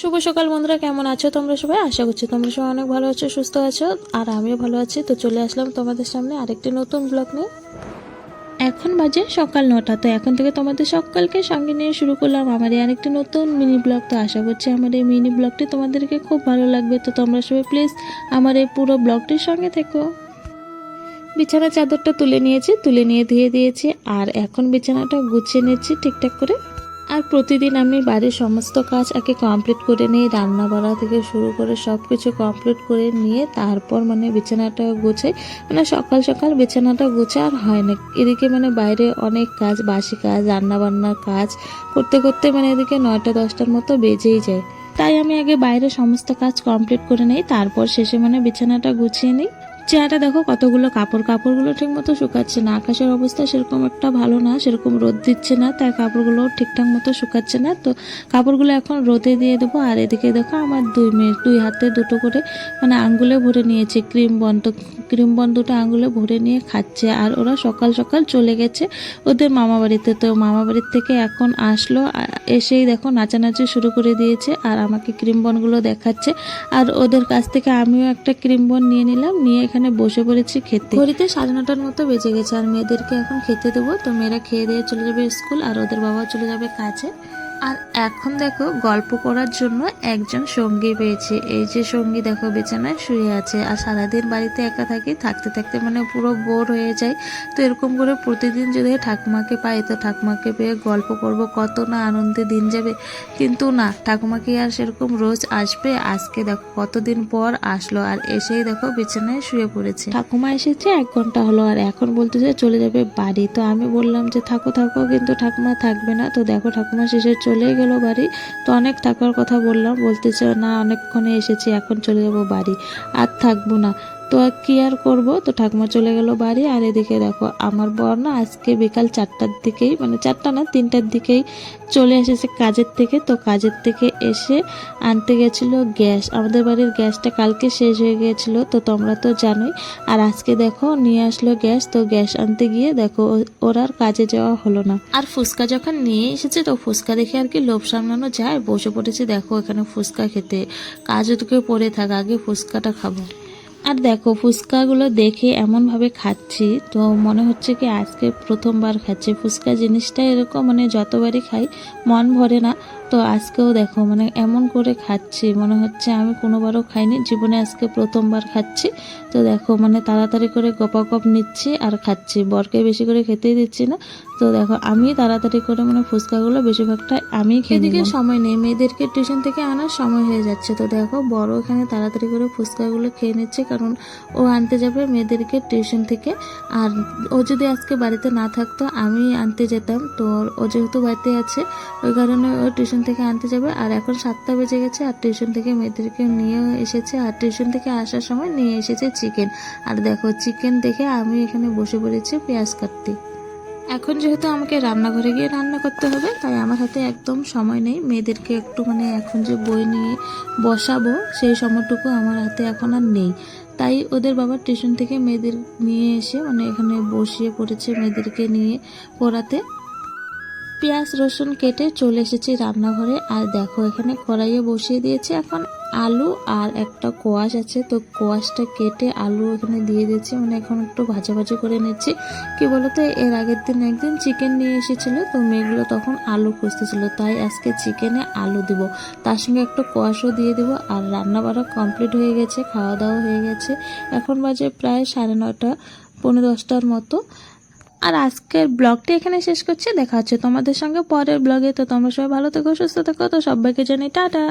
শুভ সকাল বন্ধুরা, কেমন আছো তোমরা সবাই? আশা করছি তোমরা সবাই অনেক ভালো আছো, সুস্থ আছো, আর আমিও ভালো আছি। তো চলে আসলাম তোমাদের সামনে আরেকটি নতুন ব্লগ নিয়ে। এখন বাজে সকাল নটা, তো এখন থেকে তোমাদের সকালকে সঙ্গে নিয়ে শুরু করলাম আমার এই আরেকটি নতুন মিনি ব্লগ তো আশা করছি আমার এই মিনি ব্লগটি তোমাদেরকে খুব ভালো লাগবে। তো তোমরা সবাই প্লিজ আমার এই পুরো ব্লগটির সঙ্গে থেকো। বিছানা চাদরটা তুলে নিয়েছি, তুলে নিয়ে ধুয়ে দিয়েছি, আর এখন বিছানাটা গুছিয়ে নিচ্ছি ঠিকঠাক করে। আর প্রতিদিন আমি বাড়ির সমস্ত কাজ আগে কমপ্লিট করে নিই রান্না বাড়া থেকে শুরু করে সব কিছু কমপ্লিট করে নিয়ে তারপর মানে বিছানাটা গুছাই। মানে সকাল সকাল বিছানাটা গুছে আর হয় না। এদিকে মানে বাইরে অনেক কাজ, বাসি কাজ রান্না বান্নার কাজ করতে করতে মানে এদিকে নয়টা, দশটার মতো বেজেই যায়। তাই আমি আগে বাইরে সমস্ত কাজ কমপ্লিট করে নিই, তারপর শেষে মানে বিছানাটা গুছিয়ে নিই। চেহারাটা দেখো কতগুলো কাপড়, কাপড়গুলো ঠিক মতো শুকাচ্ছে না। আকাশের অবস্থা সেরকম একটা ভালো না, সেরকম রোদ দিচ্ছে না, তাই কাপড়গুলো ঠিকঠাক মতো শুকাচ্ছে না। তো কাপড়গুলো এখন রোদে দিয়ে দেবো, আর এদিকে দেখো আমার দুই মেয়ে, দুই হাতে দুটো করে মানে আঙ্গুলে ভরে নিয়েছে, ক্রিম বন্ধ, ক্রিম বন দুটো আঙ্গুলে ভরে নিয়ে খাচ্ছে। আর ওরা সকাল সকাল চলে গেছে ওদের মামা বাড়িতে। তো মামা বাড়ির থেকে এখন আসলো এসেই দেখো নাচানাচি শুরু করে দিয়েছে আর আমাকে ক্রিম বনগুলো দেখাচ্ছে। আর ওদের কাছ থেকে আমিও একটা ক্রিম বন নিয়ে নিলাম, নিয়ে এখানে বসে পড়েছি খেতে। ঘড়িতে সাড়ে নটার মতো বেজে গেছে, আর মেয়েদেরকে এখন খেতে দেবো। তো মেয়েরা খেয়ে দিয়ে চলে যাবে স্কুল, আর ওদের বাবা চলে যাবে কাজে। আর এখন দেখো গল্প করার জন্য একজন সঙ্গী পেয়েছি। এই যে সঙ্গী দেখো বিছানায় শুয়ে আছে আর সারাদিন বাড়িতে একা থাকি, থাকতে থাকতে মানে পুরো বোর হয়ে যায়। তো এরকম করে প্রতিদিন যদি ঠাকুমাকে পাই, তো ঠাকুমাকে পেয়ে গল্প করব, কত না আনন্দে দিন যাবে। কিন্তু না ঠাকুমা কি আর সেরকম রোজ আসবে, আজকে দেখো কতদিন পর আসলো আর এসেই দেখো বিছানায় শুয়ে পড়েছে। ঠাকুমা এসেছে, এক ঘণ্টা হলো আর এখন বলতেছে চলে যাবে বাড়ি। তো আমি বললাম যে থাকো থাকো, কিন্তু ঠাকুমা থাকবে না। তো দেখো ঠাকুমা শেষে চলে গেল বাড়ি। তো অনেক থাকার কথা বললাম বলতেছে না, অনেকক্ষণে এসেছি, এখন চলে যাব বাড়ি। আর থাকব না। তো কি আর করব? তো ঠাকুমা চলে গেল বাড়ি, আর এদিকে দেখো আমার বর না আজকে বিকাল চারটার দিকেই মানে চারটা না, তিনটার দিকেই চলে এসেছে কাজের থেকে। তো কাজের থেকে এসে আনতে গেছিল গ্যাস। আমাদের বাড়ির গ্যাসটা কালকে শেষ হয়ে গিয়েছিল, তো তোমরা তো জানোই। আর আজকে দেখো নিয়ে আসলো গ্যাস, তো গ্যাস আনতে গিয়ে দেখো ওর আর কাজে যাওয়া হলো না। আর ফুচকা যখন নিয়ে এসেছে, তো ফুচকা দেখে আর কি লোভ সামলানো যায়। বসে পড়েছে, দেখো এখানে ফুচকা খেতে। কাজ ওদিকে পড়ে থাক, আগে ফুচকাটা খাব। আর দেখো, ফুচকাগুলো দেখে এমনভাবে খাচ্ছি, তো মনে হচ্ছে কি আজকে প্রথমবার খাচ্ছি। ফুচকা জিনিসটা এরকম মানে যতবারই খাই, মন ভরে না। তো আজকেও দেখো মানে এমন করে খাচ্ছি মনে হচ্ছে আমি কোনোবারও খাইনি জীবনে আজকে প্রথমবার খাচ্ছি। তো দেখো মানে তাড়াতাড়ি করে গপা গপ নিচ্ছি আর খাচ্ছি। বরকে বেশি করে খেতেই দিচ্ছি না। তো দেখো আমি তাড়াতাড়ি করে মানে ফুচকাগুলো বেশিরভাগটা আমি খেয়ে এদিকে সময় নেই মেয়েদেরকে টিউশন থেকে আনার সময় হয়ে যাচ্ছে। তো দেখো বড় এখানে তাড়াতাড়ি করে ফুচকাগুলো খেয়ে নিচ্ছে কারণ ও আনতে যাবে মেয়েদেরকে টিউশন থেকে। আর ও যদি আজকে বাড়িতে না থাকতো আমি আনতে যেতাম। তো ও যেহেতু বাড়িতে আছে ওই কারণে ও টিউশন থেকে আনতে যাবে। আর এখন সাতটা বেজে গেছে, আর টিউশন থেকে মেয়েদেরকে নিয়ে এসেছে, আর টিউশন থেকে আসার সময় নিয়ে এসেছে চিকেন আর দেখো চিকেন দেখে আমি এখানে বসে পড়েছি পেঁয়াজ কাটতে। এখন যেহেতু আমাকে রান্নাঘরে গিয়ে রান্না করতে হবে, তাই আমার হাতে একদম সময় নেই। মেয়েদেরকে একটু মানে এখন যে বই নিয়ে বসাবো, সেই সময়টুকু আমার হাতে এখন আর নেই। তাই ওদের বাবা টিউশন থেকে মেয়েদের নিয়ে এসে মানে এখানে বসিয়ে পড়েছে মেয়েদেরকে নিয়ে পড়াতে। পেঁয়াজ, রসুন কেটে চলে এসেছি রান্নাঘরে। আর দেখো, এখানে কড়াইয়ে বসিয়ে দিয়েছি এখন আলু আর একটা কোয়াশ আছে। তো কোয়াশটা কেটে আলু এখানে দিয়ে দিয়েছি। মানে এখন একটু ভাজা ভাজা করে নিচ্ছি। কি বলতো, এর আগের দিন একদিন চিকেন নিয়ে এসেছিল। তো মেয়েগুলো তখন আলু খুঁজতেছিল। তাই আজকে চিকেনে আলু দিব। তার সঙ্গে একটু কোয়াশও দিয়ে দিব। আর রান্না বাড়া কমপ্লিট হয়ে গেছে, খাওয়া দাওয়া হয়ে গেছে। এখন বাজে প্রায় সাড়ে নটা পনেরো দশটার মতো। আর আজকের ব্লগটি এখানে শেষ করছি। দেখা হচ্ছে তোমাদের সঙ্গে পরের ব্লগে। তো তোমরা সবাই ভালো থেকো, সুস্থ থেকো। তো সবাইকে জানি টাটা।